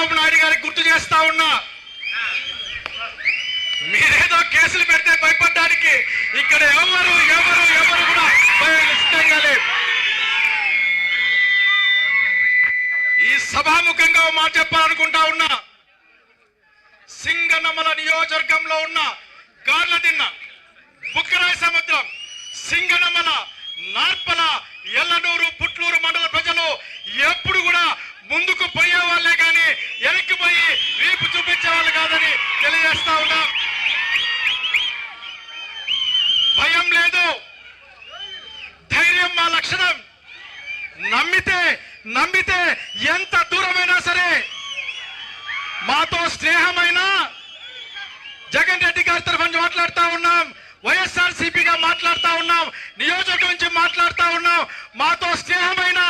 చంద్రబాబు నాయుడు గారికి గుర్తు చేస్తా ఉన్నా. మీరేదో కేసులు పెడితే భయపడడానికి ఇక్కడ ఎవరు ఎవరు ఎవరు కూడా భయం సిద్ధంగా ఈ సభాముఖంగా మా చెప్పాలనుకుంటా ఉన్నా. సింగనమల నియోజకవర్గంలో ఉన్న గార్లదిన్న బుక్కరాయ సముద్రం సింగనమల నార్పల ఎల్లనూరు పుట్లూరు మండల ప్రజలు ఎప్పుడు కూడా ముందుకు పోయే లక్షణం నమ్మితే నమ్మితే ఎంత దూరమైనా సరే మాతో స్నేహమైనా జగన్ రెడ్డి గారి తరఫు మాట్లాడుతా ఉన్నాం. వైఎస్ఆర్ సిపిగా మాట్లాడుతా ఉన్నాం. నియోజకవర్గం నుంచి మాట్లాడుతా ఉన్నాం. మాతో స్నేహమైన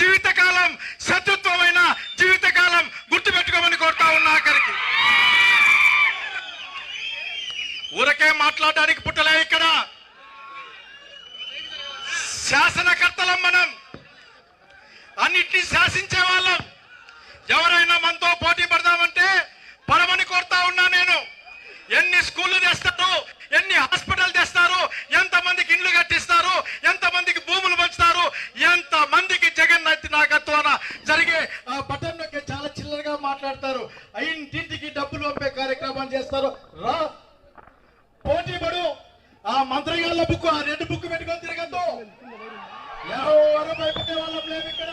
జీవితకాలం శత్రుత్వమైన జీవితకాలం గుర్తుపెట్టుకోమని కోరుతా ఉన్నా ఆఖరికి ఊరకే మాట్లాడడానికి పుట్టలేక శాసనకర్తలం మనం అన్నిటినీ శాసించే వాళ్ళం. ఎవరైనా మనతో పోటీ పడదామంటే పడమని కోరుతా ఉన్నా నేను. ఎన్ని స్కూళ్ళు తెస్తారు ఎన్ని హాస్పిటల్ తెస్తారు ఎంత మందికి ఇండ్లు కట్టిస్తారు ఎంత మందికి భూములు పంచుతారు ఎంత మందికి జగన్ నాయకత్వాన జరిగే ఆ బటన్ నొక్కి చాలా చిల్లరగా మాట్లాడతారు. ఇంటింటికి డబ్బులు పంపే కార్యక్రమం చేస్తారు. రా పోటీ పడు. ఆ మంత్రిగాళ్ళ బుక్ ఆ రెడ్ బుక్ పెట్టుకొని ఎవరు భయపడే వాళ్ళం ఇక్కడ.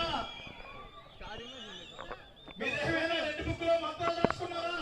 మీరేమైనా రెడ్ బుక్లో మంత్రాలు రాసుకున్నారా?